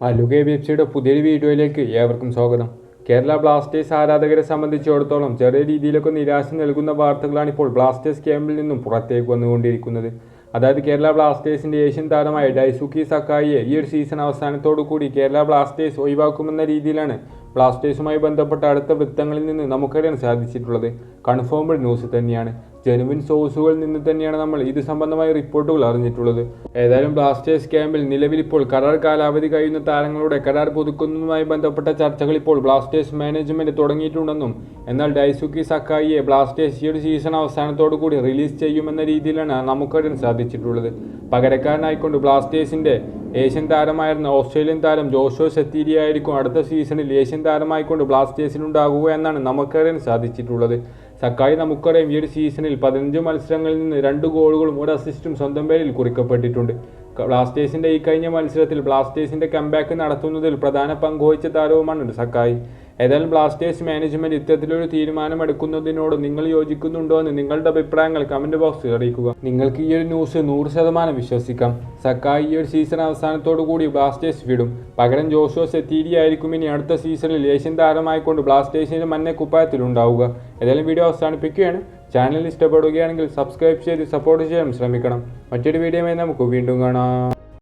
മല്ലുക B F സിയുടെ പുതിയൊരു വീഡിയോയിലേക്ക് ഏവർക്കും സ്വാഗതം. കേരള ബ്ലാസ്റ്റേഴ്സ് ആരാധകരെ സംബന്ധിച്ചിടത്തോളം ചെറിയ രീതിയിലൊക്കെ നിരാശ നൽകുന്ന വാർത്തകളാണ് ഇപ്പോൾ ബ്ലാസ്റ്റേഴ്സ് ക്യാമ്പിൽ നിന്നും പുറത്തേക്ക് വന്നുകൊണ്ടിരിക്കുന്നത്. അതായത് കേരള ബ്ലാസ്റ്റേഴ്സിന്റെ ഏഷ്യൻ താരമായ ഡൈസുക്കി സക്കായിയെ ഈ ഒരു സീസൺ അവസാനത്തോടു കൂടി കേരള ബ്ലാസ്റ്റേഴ്സ് ഒഴിവാക്കുമെന്ന രീതിയിലാണ് ബ്ലാസ്റ്റേഴ്സുമായി ബന്ധപ്പെട്ട അടുത്ത വൃത്തങ്ങളിൽ നിന്ന് നമുക്കറിയാൻ സാധിച്ചിട്ടുള്ളത്. കൺഫേംഡ് ന്യൂസ് തന്നെയാണ്. ജെനുവിൻ സോഴ്സുകളിൽ നിന്ന് തന്നെയാണ് നമ്മൾ ഇത് സംബന്ധമായ റിപ്പോർട്ടുകൾ അറിഞ്ഞിട്ടുള്ളത്. ഏതായാലും ബ്ലാസ്റ്റേഴ്സ് ക്യാമ്പിൽ നിലവിൽ ഇപ്പോൾ കരാർ കാലാവധി കഴിയുന്ന താരങ്ങളുടെ കരാർ പുതുക്കുന്നതുമായി ബന്ധപ്പെട്ട ചർച്ചകൾ ഇപ്പോൾ ബ്ലാസ്റ്റേഴ്സ് മാനേജ്മെന്റ് തുടങ്ങിയിട്ടുണ്ടെന്നും എന്നാൽ ഡൈസുക്കി സക്കായിയെ ബ്ലാസ്റ്റേഴ്സ് ഈ ഒരു സീസൺ അവസാനത്തോടു കൂടി റിലീസ് ചെയ്യുമെന്ന രീതിയിലാണ് നമുക്കറിയാൻ സാധിച്ചിട്ടുള്ളത്. പകരക്കാരനായിക്കൊണ്ട് ബ്ലാസ്റ്റേഴ്സിന്റെ ഏഷ്യൻ താരമായിരുന്ന ഓസ്ട്രേലിയൻ താരം ജോഷോ സെത്തീരി ആയിരിക്കും അടുത്ത സീസണിൽ ഏഷ്യൻ താരമായിക്കൊണ്ട് ബ്ലാസ്റ്റേഴ്സിനുണ്ടാകുക എന്നാണ് നമുക്കറിയാൻ സാധിച്ചിട്ടുള്ളത്. സക്കായി നമുക്കറിയാം ഈ ഒരു സീസണിൽ പതിനഞ്ച് മത്സരങ്ങളിൽ നിന്ന് രണ്ട് ഗോളുകളും ഒരു അസിസ്റ്റും സ്വന്തം പേരിൽ കുറിക്കപ്പെട്ടിട്ടുണ്ട്. ബ്ലാസ്റ്റേഴ്സിന്റെ ഈ കഴിഞ്ഞ മത്സരത്തിൽ ബ്ലാസ്റ്റേഴ്സിന്റെ കംബാക്ക് നടത്തുന്നതിൽ പ്രധാന പങ്ക് വഹിച്ച താരവുമാണ് സക്കായി. ഏതായാലും ബ്ലാസ്റ്റേഴ്സ് മാനേജ്മെന്റ് ഇത്തരത്തിലൊരു തീരുമാനമെടുക്കുന്നതിനോട് നിങ്ങൾ യോജിക്കുന്നുണ്ടോ എന്ന് നിങ്ങളുടെ അഭിപ്രായങ്ങൾ കമന്റ് ബോക്സിൽ അറിയിക്കുക. നിങ്ങൾക്ക് ഈ ഒരു ന്യൂസ് നൂറ് ശതമാനം വിശ്വസിക്കാം. സക്കായി ഈ ഒരു സീസൺ അവസാനത്തോടു കൂടി ബ്ലാസ്റ്റേഴ്സ് വിടും. പകരം ജോഷോ സെത്തീരി ആയിരിക്കും ഇനി അടുത്ത സീസണിൽ ഏഷ്യൻ താരമായിക്കൊണ്ട് ബ്ലാസ്റ്റേഴ്സിന്റെ മഞ്ഞ കുപ്പായത്തിലുണ്ടാവുക ഏതായാലും വീഡിയോ അവസാനിപ്പിക്കുകയാണ്. ചാനൽ ഇഷ്ടപ്പെടുകയാണെങ്കിൽ സബ്സ്ക്രൈബ് ചെയ്ത് സപ്പോർട്ട് ചെയ്യാൻ ശ്രമിക്കണം. മറ്റൊരു വീഡിയോയുമായി നമുക്ക് വീണ്ടും കാണാം.